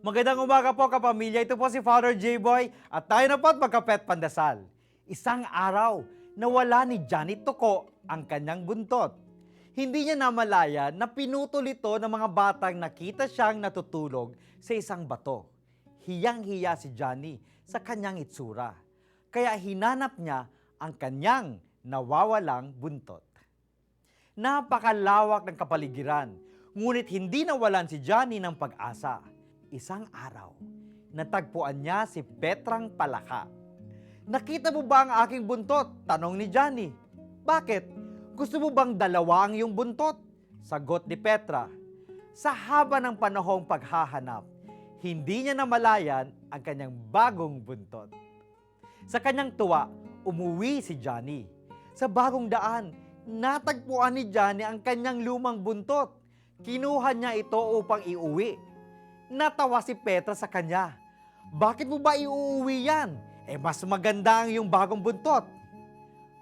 Magandang umaga po kapamilya. Ito po si Father J-Boy at tayo na po at magkapet pandasal. Isang araw, nawala ni Johnny Toko ang kanyang buntot. Hindi niya namalaya na pinutol ito ng mga batang nakita siyang natutulog sa isang bato. Hiyang-hiya si Johnny sa kanyang itsura. Kaya hinanap niya ang kanyang nawawalang buntot. Napakalawak ng kapaligiran, ngunit hindi nawalan si Johnny ng pag-asa. Isang araw, natagpuan niya si Petrang Palaka. Nakita mo ba ang aking buntot? Tanong ni Johnny. Bakit? Gusto mo bang dalawa ang iyong buntot? Sagot ni Petra. Sa haba ng panahong paghahanap, hindi niya namalayan ang kanyang bagong buntot. Sa kanyang tuwa, umuwi si Johnny. Sa bagong daan, natagpuan ni Johnny ang kanyang lumang buntot. Kinuha niya ito upang iuwi. Natawa si Petra sa kanya. Bakit mo ba iuuwi yan? Eh mas maganda ang iyong bagong buntot.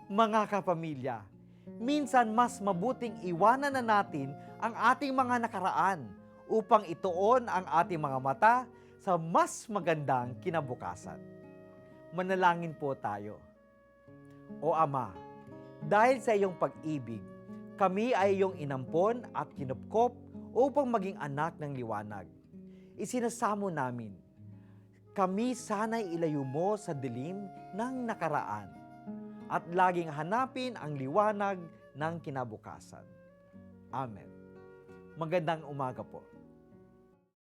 Mga kapamilya, minsan mas mabuting iwanan na natin ang ating mga nakaraan upang ituon ang ating mga mata sa mas magandang kinabukasan. Manalangin po tayo. O Ama, dahil sa iyong pag-ibig, kami ay iyong inampon at kinupkop upang maging anak ng liwanag. Isinasamo namin, kami sana'y ilayo mo sa dilim ng nakaraan at laging hanapin ang liwanag ng kinabukasan. Amen. Magandang umaga po.